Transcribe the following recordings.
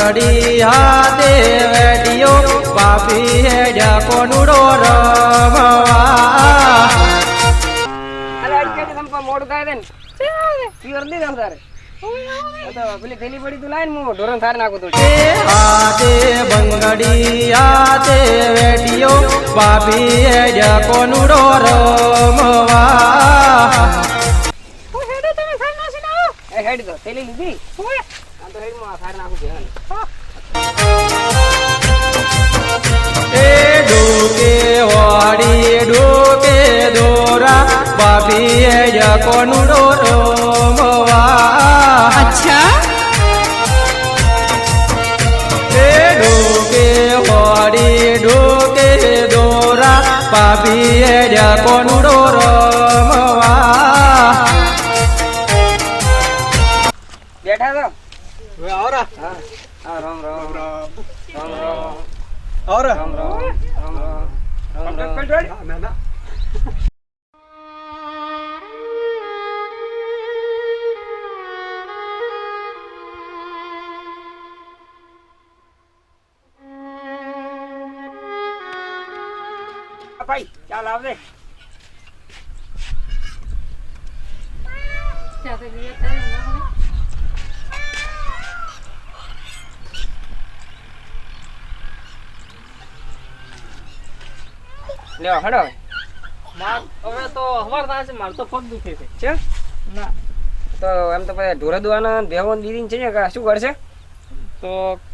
બંગડી હા દેવડિયો પાપી હેડ્યા કોનુડો રમવા. મોડું થાય ને પ્યોર નહીં જાવ તારે આ તો પેલી થેલી પડી તું લાઈન હું ઢોરણ થાર નાખું તું. હાથે બંગડી વેડિયો હેડ્યા કોનુડો રમવા. એ હેડ તો થેલી લીધી. આ તો હેડમાં થાર નાખું છું એ ડોકે વાડી ડોકે દોરા બાપી હેડ્યા કોનુડો રમવા અચ્છા એ ડોકે વાડી ડોકે દોરા બાપી હેડ્યા કોનુડો હવે આવરા હા હા રામ રામ રામ રામ રામ આવરા રામ રામ રામ રામ રામ રામ ના ના ભાઈ ચાલ આવજે લ્યો હડો. હવે તો હવાર થાય છે માર તો પગ દુખે છે. છે? ના. તો એમ તો પછી ઢોરા દુવાના દીદી છે ને શું કરશે? તો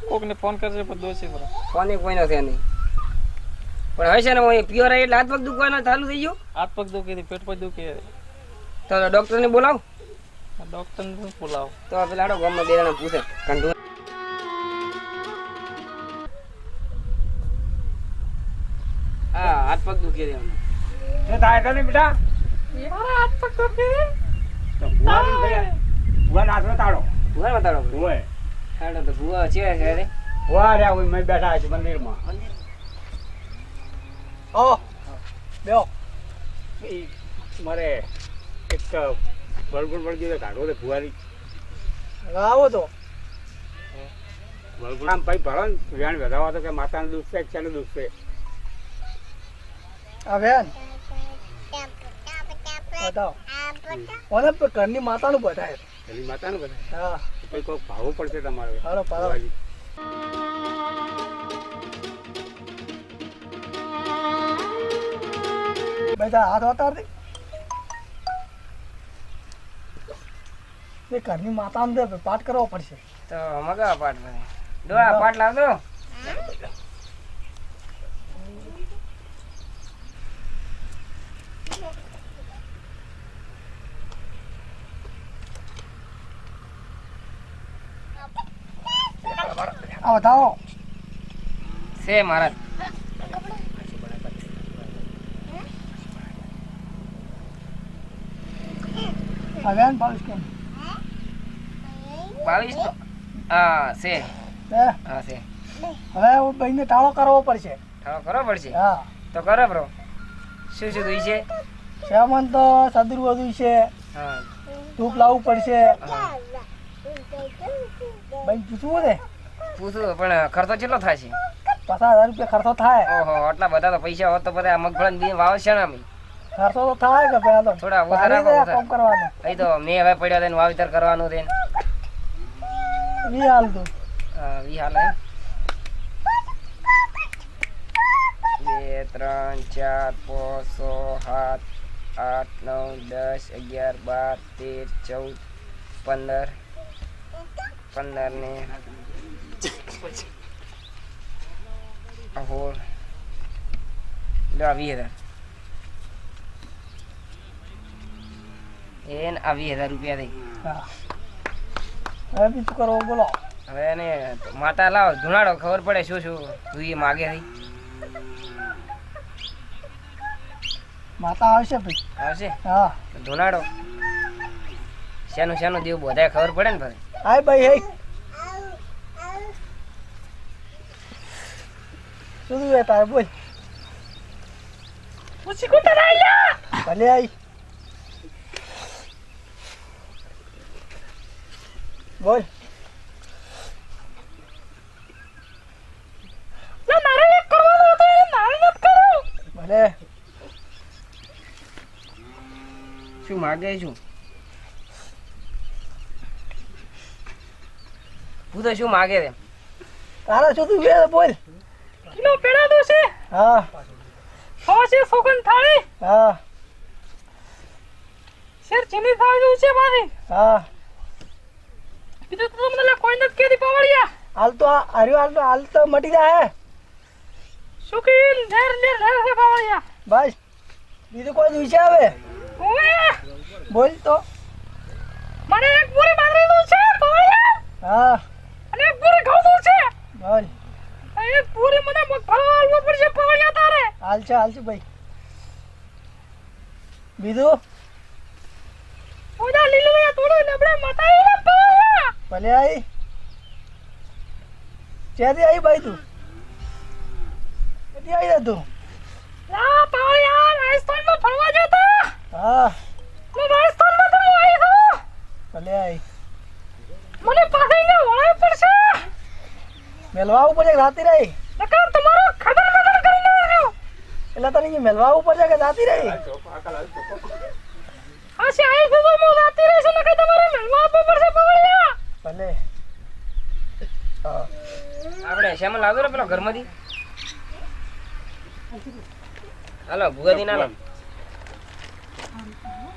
કોકને ફોન કરશે પણ દોષી ફોને કોઈ નથી નહીં પણ હવે છે ને હું પ્યોર એટલે હાથ પગ દુખવાના ચાલુ થઈ ગયું? હાથ પગ દુખે પેટ પગ દુખે તો ડોક્ટરને બોલાવ. ડોક્ટરને બોલાવો? તો પેલા હાડો ગામમાં બે પૂછે કંટુ પગ દુખી રહ્યા એ થાય તને બેટા. તો ભુવા ની ભૈયા. ભુવા નાચનો તાળો. ભૂવા બતાડો ભુવે હાડો તો ભૂવા છે છે રે. ભુવા રહ્યા હોય મેં બેઠા છે મંદિરમાં. ઓ બેઓ ઈ મારે એક બળબુડ બળગી તો કાઢવો તો ભુવાની. આવો તો. બળબુડ આમ ભાઈ ભરો ને વેણ વધાવા તો કે માતાનું દુઃખ છે કે શેનું દુઃખ છે? બેન બતાવો. ઘરની માતાનું બતાય એની માતાનું બધા હા. કોઈ કોઈક ભાવવું પડશે તમારે. હાલો પાડો બધા હાથ વતાર દે એ ઘરની માતાનું દે પાઠ કરવો પડશે. તો મગાવા પાઠ ભાઈ પાઠ લાવ લાવજો. આ બતાવો છે મહારાજ. બેન બાવીસ કેમ? બાવીસ નો હા છે. હા? છે. હવે હું ટાળો કરવો પડશે. ઠાકો કરવો પડશે? હા. તો કરો બ્રો. શું શું દુઈ છે? સેવન તો સદુર વધુ છે. હા. ધૂપ લાવવું પડશે. બહેન પૂછવું ને પૂછું પણ ખર્ચો કેટલો થાય છે? પચાસ હજાર રૂપિયા ખર્ચો થાય. ઓહો આટલા બધા તો પૈસા હોત તો બધા મગફળી બી વાવ છે ને ખર્ચો તો થાય કે પેલા તો થોડા ઓછા રાખો, કામ કરવાનું. અહીં તો મેં હવે પડ્યો થઈને વાવેતર કરવાનું થઈને વી હાલ તો. હા, ઈ હાલ હે. બે ત્રણ ચાર પાંચ છ સાત આઠ નવ દસ અગિયાર બાર તેર ચૌદ પંદર. પંદર ને સોળ લો વીસ હજાર. એને આ વીસ હજાર રૂપિયા થઈ હવે બીજું કરવો બોલો. હવે એને માતા લાવો ધુણાડો ખબર પડે શું શું તું એ માગે થઈ માતા આવશે ભાઈ. આવશે? હા. તો શેનું શેનું દેવું બધાય ખબર પડે ને ભાઈ? હાય ભાઈ હે શું રે તારે બોલ. પછી કોટા રાયલા ભલે આઈ બોલ. ના મારે એક કરવાનો હતો એ મારે નથી કર્યો ભલે. શું માગે છું? હું શું માગે રે તારા શું તું બોલ. કિલો પેડા છે? હા. છે સોગન થાળી? હા. શેર ચીની થાળી છે મારી હા. બીજું તો તમને કોઈ નથી કેતી પાવડિયા. હાલ તો આ હાલ તો હાલ તો મટી જાય. શું કે નેર નેર નેર છે પાવડિયા. બસ. બીજું કોઈ દુશે આવે? બોલ તો. મને એક પૂરી બાંધરી દઉં છે પાવડિયા. હા. અને એક પૂરી દઉં છે. બોલ મને મગફળો આલવો પડશે પાવડિયા તારે. હાલ છે હાલ છે ભાઈ. બીજું? ઓજા લીલું યા થોડું નબળે મતાઈ પાવડિયા ભલે આઈ. ચેદી આઈ ભાઈ તું? ક્યાંથી આવી તું? લા પાવડિયા રાજસ્થાનમાં ફરવા જતા. હા. મેં રાજસ્થાનમાં તો આવી છું. ભલે આઈ. મને પાછળને વળાય પડશે મેલવા ઉપર છે કે રાતી રહી નકર તમારો ખબર ખબર કરી નાખ્યો એટલે તને કે મેલવા ઉપર છે કે રાતી રહી? આ છે આઈ તો હું રાતી રહેશે કે તમારે મળવા આપવો પકડી લેવા. ભલે. હા. આપણે શ્યામલ લાવજો ને પેલો ઘરમાંથી? હાલો ભૂગાદી ના લો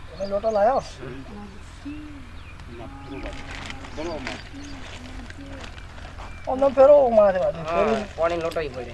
તમે લોટો લાવ્યો અમને ફેરો મારે. પાણી લોટો ઈ પડે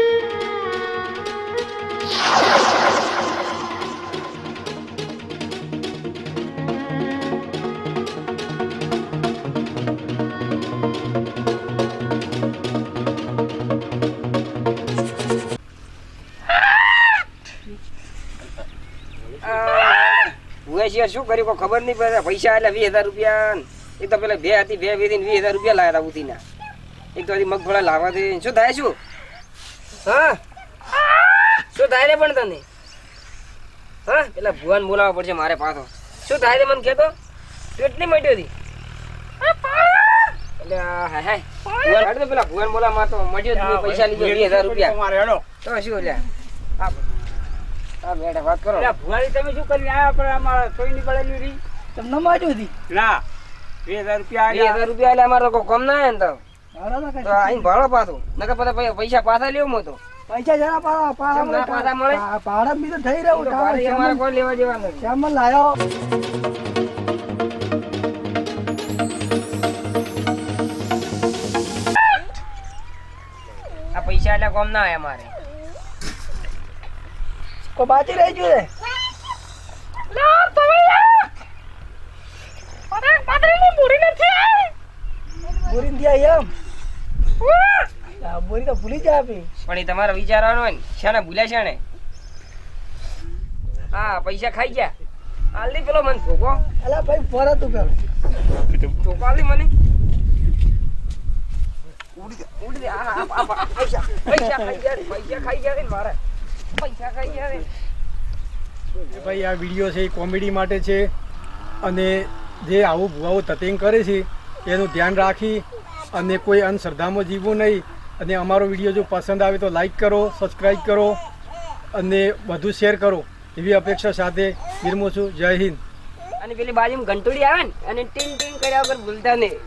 ભૂગેશિયા શું કર્યું? ખબર નહીં પડે. પૈસા એટલે વીસ હજાર રૂપિયા એક તો પેલા બે હતી બે વેચીને વીસ હજાર રૂપિયા લાવ્યા હતા ઉતીના એક તો મગફળા લાવવા દે. શું થાય શું? હા? શું થાય રે પણ તને? હા? પેલા ભુવાન બોલાવવા પડશે મારે પાછો. શું થાય રે મને કહેતો? કેટલી મટ્યો હતી. એટલે પેલા. ભુવાન બોલા માં તો મટ્યો પૈસા લીધો વીસ હજાર રૂપિયા. તો શું લ્યા? આ આ બેઠા વાત કરો. એટલે ભુવાજી તમે શું કરી આયા પણ અમારે સોયની પડેલી તમને માજુ હતી ના બે હજાર રૂપિયા વીસ હજાર રૂપિયા એટલે અમારે કોઈ કમ ના તો. તો કઈ ભાડો પાછું. નકર પછી પૈસા પાછા લેવો તો. પૈસા જરા પાડા કેમ ના મળે? પાડા પાડા બી તો થઈ રહ્યું તો કોઈ લેવા જેવા નથી. શ્યામલ લાયો. આ પૈસા એટલે કોમ ના આવે અમારે. કોઈ બાકી રહી ગયું રે બોરી થી એમ? બોરી તો ભૂલી જાય આપી. પણ એ તમારે વિચારવાનું હોય ને શાને ભૂલ્યા છે ને હા પૈસા ખાઈ ગયા. આલદી પેલો મને ઠોકો. અલા ભાઈ ફરત તું પેલો. ઠોકો આલદી મને. ઉડી દે, ઉડી આ, આ, આ, આ, પૈસા. પૈસા ખાઈ ગયા પૈસા ખાઈ ગયા ને મારે. પૈસા ખાઈ ગયા ભાઈ આ વીડિયો છે, એ કોમેડી માટે છે. અને જે આવું ભુવાઓ તતિંગ કરે છે, એનું ધ્યાન રાખી અને કોઈ અંધશ્રદ્ધામાં જીવવું નહીં. અને અમારો વીડિયો જો પસંદ આવે તો લાઈક કરો સબસ્ક્રાઈબ કરો અને વધુ શેર કરો. એવી અપેક્ષા સાથે વિરમું છું. જય હિન્દ. અને પેલી બાજુમાં ઘંટોડી આવે ને, અને ટીંગ ટીંગ કર્યા વગર ભૂલતા નહીં.